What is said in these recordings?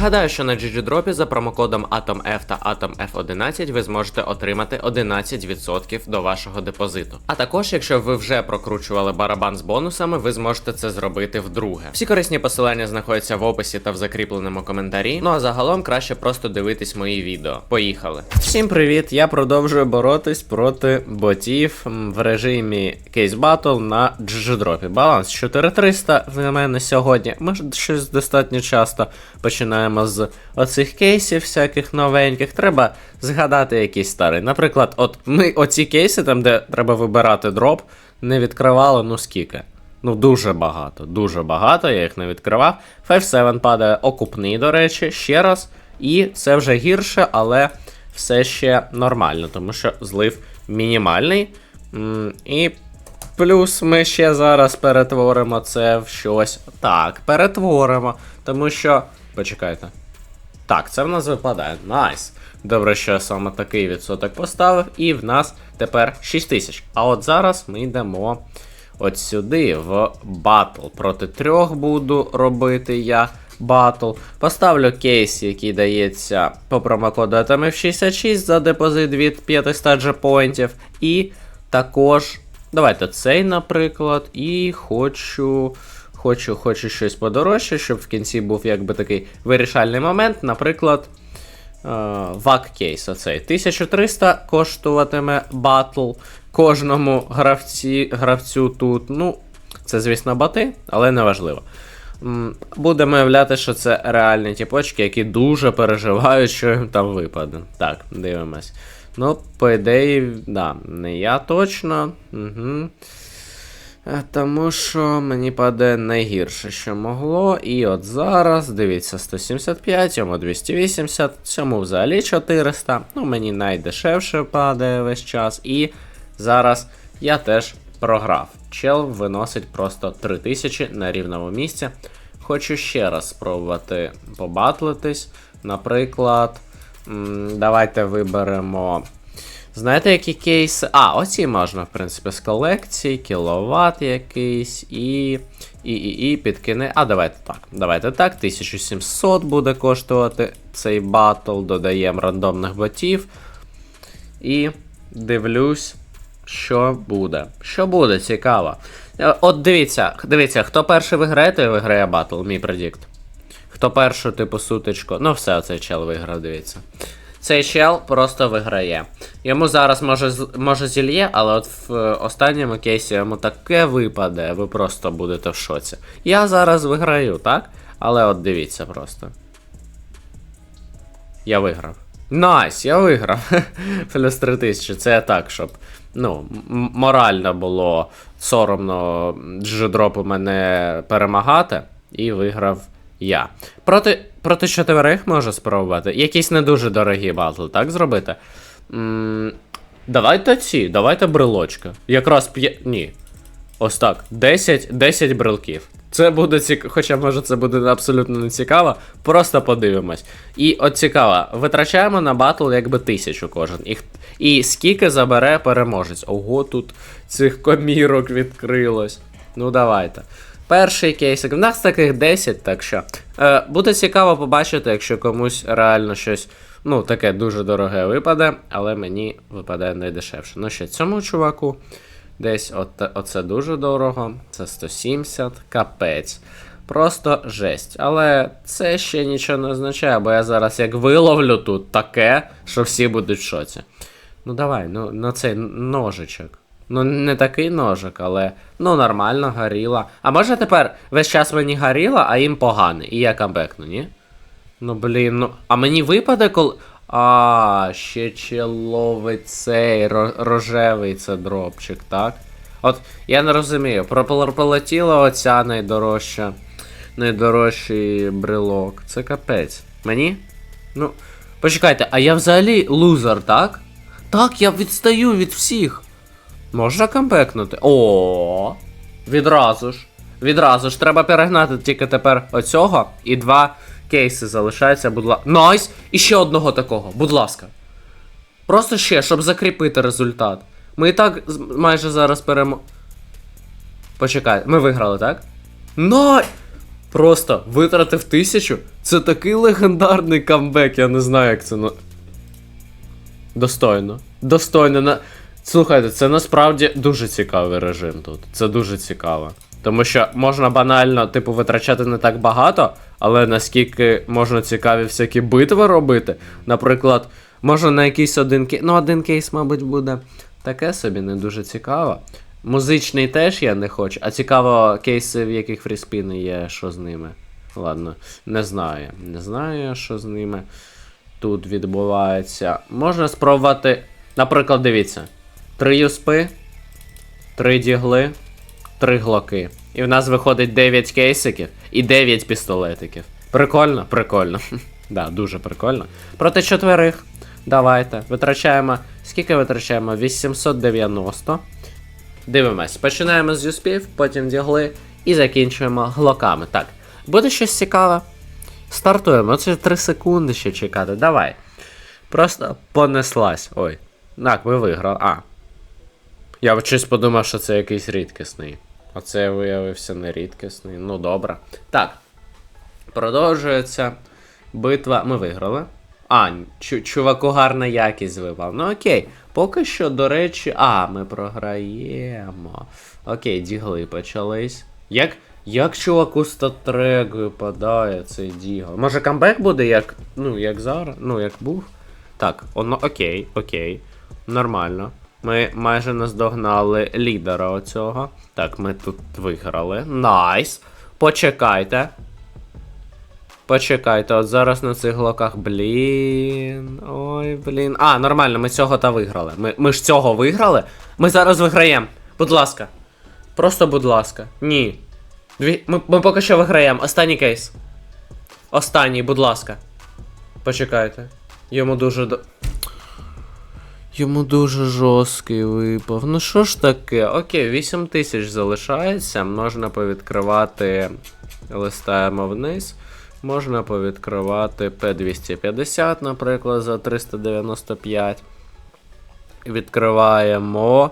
Нагадаю, що на GGDrop за промокодом AtomF та AtomF11 ви зможете отримати 11% до вашого депозиту. А також, якщо ви вже прокручували барабан з бонусами, ви зможете це зробити вдруге. Всі корисні посилання знаходяться в описі та в закріпленому коментарі. Ну а загалом краще просто дивитись мої відео. Поїхали! Всім привіт! Я продовжую боротись проти ботів в режимі Case Battle на GGDrop. Баланс 4300 в мене сьогодні. Ми щось достатньо часто починаємо з оцих кейсів всяких новеньких. Треба згадати якийсь старий. Наприклад, от ми оці кейси, там, де треба вибирати дроп, не відкривали, ну скільки. Ну, дуже багато, дуже багато, я їх не відкривав. 5-7 падає окупний, до речі, ще раз. І це вже гірше, але все ще нормально, тому що злив мінімальний. І плюс ми ще зараз перетворимо це в щось. Так, перетворимо. Тому що. Почекайте. Так, це в нас випадає. Найс. Добре, що я саме такий відсоток поставив, і в нас тепер 6000. А от зараз ми йдемо от сюди, в батл. Проти трьох буду робити я батл. Поставлю кейс, який дається по промокоду ATMF66 за депозит від 500 джепоінтів. І також. Давайте цей, наприклад, і хочу. Хочу, хочу щось подорожче, щоб в кінці був якби такий вирішальний момент. Наприклад, вак кейс оцей. 1300 коштуватиме батл кожному гравці, гравцю тут. Ну, це, звісно, бати, але не важливо. Будемо уявляти, що це реальні тіпочки, які дуже переживають, що їм там випаде. Так, дивимось. Ну, по ідеї, да, не я точно. Угу. Тому що мені паде найгірше, що могло. І от зараз, дивіться, 175, йому 280, цьому взагалі 400. Ну, мені найдешевше падає весь час. І зараз я теж програв. Чел виносить просто 3000 на рівному місці. Хочу ще раз спробувати побатлитись. Наприклад, давайте виберемо. Знаєте, які кейси? А, оці можна, в принципі, з колекції, кіловат якийсь, і. І, і, і підкине. А, давайте так. Давайте так. 1700 буде коштувати цей батл. Додаємо рандомних ботів. І дивлюсь, що буде. Що буде, цікаво. Е, От дивіться, дивіться, хто перший виграє, той виграє батл, мій предікт. Хто першу, типу, сутичку. Ну, все, цей чел виграв, дивіться. Цей чел просто виграє. Йому зараз може, може зільє, але от в е, останньому кейсі йому таке випаде, ви просто будете в шоці. Я зараз виграю, так? Але от дивіться просто. Я виграв. Найс, я виграв. Плюс 3000. Це так, щоб. Ну, морально було соромно джедропу мене перемагати. І виграв я. Проти, проти чотирьох можу спробувати. Якісь не дуже дорогі батли, так зробити? м давайте ці, давайте брелочка. Якраз п'є. Ні. Ось так. 10, 10 брелків. Це буде цікаво, хоча може це буде абсолютно не цікаво. Просто подивимось. І от цікаво, витрачаємо на батл якби тисячу кожен. І, і скільки забере переможець. Ого, тут цих комірок відкрилось. Ну давайте. Перший кейсик. В нас таких 10, так що. Е, буде цікаво побачити, якщо комусь реально щось, ну, таке дуже дороге випаде, але мені випадає найдешевше. Ну що, цьому чуваку десь от, оце дуже дорого. Це 170, капець. Просто жесть. Але це ще нічого не означає, бо я зараз як виловлю тут таке, що всі будуть в шоці. Ну давай, ну на цей ножичок. Ну, не такий ножик, але ну нормально, горіла. А може тепер весь час мені горіла, а їм поганий, і я камбекну, ні? Ну блін, ну. А мені випаде, коли. А, ще человий цей ро- рожевий це дропчик, так? От я не розумію, пропол- оця найдорожча. Найдорожчий брелок. Це капець. Мені? Ну. Почекайте, а я взагалі лузер, так? Так, я відстаю від всіх. Можна камбекнути? О, відразу ж. Відразу ж треба перегнати тільки тепер оцього і два кейси залишаються, будь ласка. Найс! І ще одного такого, будь ласка. Просто ще, щоб закріпити результат. Ми і так майже зараз перемо. Почекай, ми виграли, так? Най! Просто витратив тисячу. Це такий легендарний камбек, я не знаю, як це. Достойно. Достойно. На... Слухайте, це насправді дуже цікавий режим тут. Це дуже цікаво. Тому що можна банально, типу, витрачати не так багато, але наскільки можна цікаві всякі битви робити. Наприклад, можна на якийсь один кейс. Ну, один кейс, мабуть, буде таке собі, не дуже цікаво. Музичний теж я не хочу, а цікаво, кейси, в яких фріспіни є, що з ними. Ладно, не знаю. Не знаю, що з ними тут відбувається. Можна спробувати. Наприклад, дивіться: три юспи, три дігли, три глоки. І в нас виходить 9 кейсиків і 9 пістолетиків. Прикольно? Прикольно. да, дуже прикольно. Проти четверих. Давайте. Витрачаємо. Скільки витрачаємо? 890. Дивимось. Починаємо з юспів, потім дігли і закінчуємо глоками. Так. Буде щось цікаве. Стартуємо. Це 3 секунди ще чекати. Давай. Просто понеслась. Ой. Так, ви виграли. А. Я щось подумав, що це якийсь рідкісний. А це виявився не рідкісний. Ну добре. Так. Продовжується битва. Ми виграли. А, чу- чуваку гарна якість випав. Ну окей. Поки що, до речі. А, ми програємо. Окей, дігли почались. Як. Як чуваку статрек випадає цей дігл? Може камбек буде як. Ну, як зараз? Ну, як був? Так, оно окей, окей. Нормально. Ми майже наздогнали лідера оцього. Так, ми тут виграли. Найс. Почекайте. Почекайте, от зараз на цих глоках. Блін. Ой, блін. А, нормально, ми цього та виграли. Ми, ми ж цього виграли. Ми зараз виграємо. Будь ласка. Просто, будь ласка. Ні. Дві... Ми, ми поки що виграємо. Останній кейс. Останній, будь ласка. Почекайте. Йому дуже до. Йому дуже жорсткий випав. Ну що ж таке? Окей, 8 тисяч залишається. Можна повідкривати. Листаємо вниз. Можна повідкривати P250, наприклад, за 395. Відкриваємо.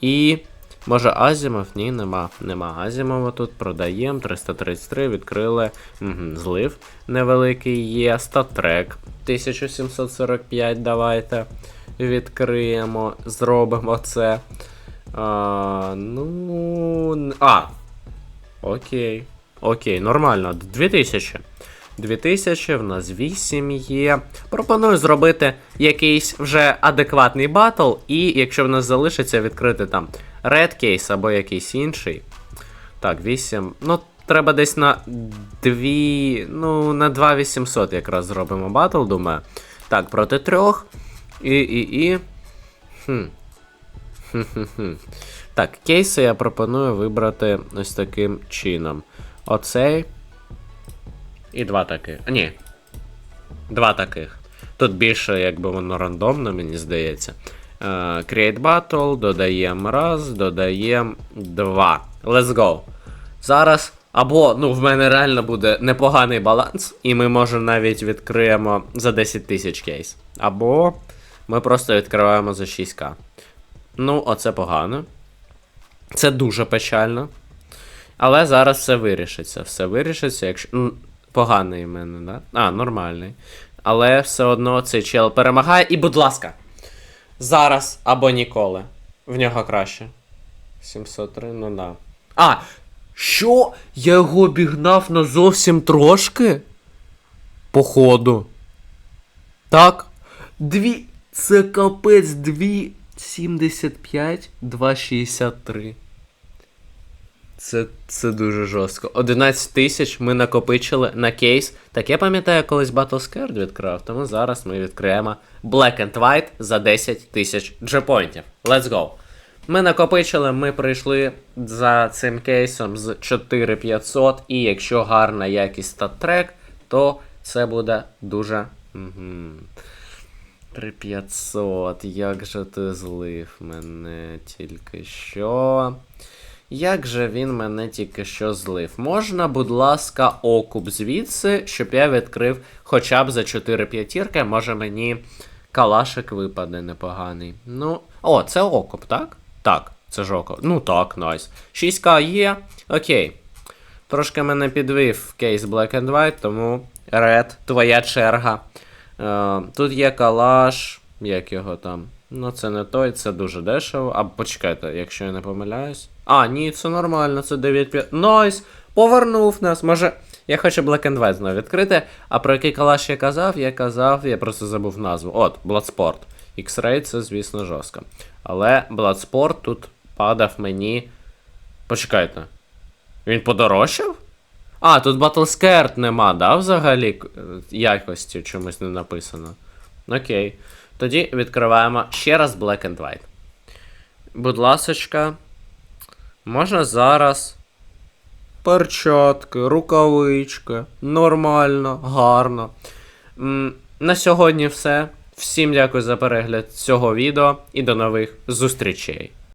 І. Може Азімов? Ні, нема. Нема Азімова тут. Продаємо. 333 відкрили. Угу, злив невеликий є. Статрек 1745. Давайте. Відкриємо. Зробимо це. А, ну. А. Окей. Окей, нормально. 2000. 2000, в нас 8 є. Пропоную зробити якийсь вже адекватний батл, і якщо в нас залишиться відкрити там Red Case або якийсь інший. Так, 8. Ну, треба десь на 2. Ну, на 2800 якраз зробимо батл, думаю. Так, проти трьох. І, і, і. Так, кейси я пропоную вибрати ось таким чином. Оцей. І два таких. Ні. Два таких. Тут більше, якби воно рандомно, мені здається. Е, Create Battle, додаємо раз, додаємо два. Let's go. Зараз. Або, ну, в мене реально буде непоганий баланс, і ми може навіть відкриємо за 10 тисяч кейс. Або ми просто відкриваємо за 6к. Ну, оце погано. Це дуже печально. Але зараз все вирішиться. Все вирішиться, якщо. Поганий в мене, да? А, нормальний. Але все одно цей чел перемагає. І, будь ласка, зараз або ніколи. В нього краще. 703, ну да. А! Що? Я його обігнав на зовсім трошки? Походу. Так. Дві. Це капець 2,75, 2,63. Це, це дуже жорстко. 11 тисяч ми накопичили на кейс. Так я пам'ятаю, колись Battlescared відкривав, тому зараз ми відкриємо Black and White за 10 тисяч джепоінтів. Let's go. Ми накопичили, ми прийшли за цим кейсом з 4500, і якщо гарна якість стат-трек, то це буде дуже. Угу. 3500, як же ти злив мене тільки що. Як же він мене тільки що злив? Можна, будь ласка, окуп звідси, щоб я відкрив хоча б за 4 п'ятірки, може мені калашик випаде непоганий. Ну. О, це окуп, так? Так, це ж окуп. Ну так, найс. 6к є. Окей. Трошки мене підвів кейс Black and White, тому Red, твоя черга. Е, тут є калаш, як його там. Ну, це не той, це дуже дешево. А почекайте, якщо я не помиляюсь. А, ні, це нормально, це 9-5. Найс! Повернув нас. Може, я хочу Black and White знову відкрити. А про який калаш я казав? Я казав, я просто забув назву. От, Bloodsport. X-Ray це, звісно, жорстко. Але Bloodsport тут падав мені. Почекайте. Він подорожчав? А, тут Battlescared нема, да, взагалі е, якості чомусь не написано. Окей. Тоді відкриваємо ще раз Black and White. Будь ласочка. Можна зараз. Перчатки, рукавички. Нормально, гарно. М, На сьогодні все. Всім дякую за перегляд цього відео і до нових зустрічей.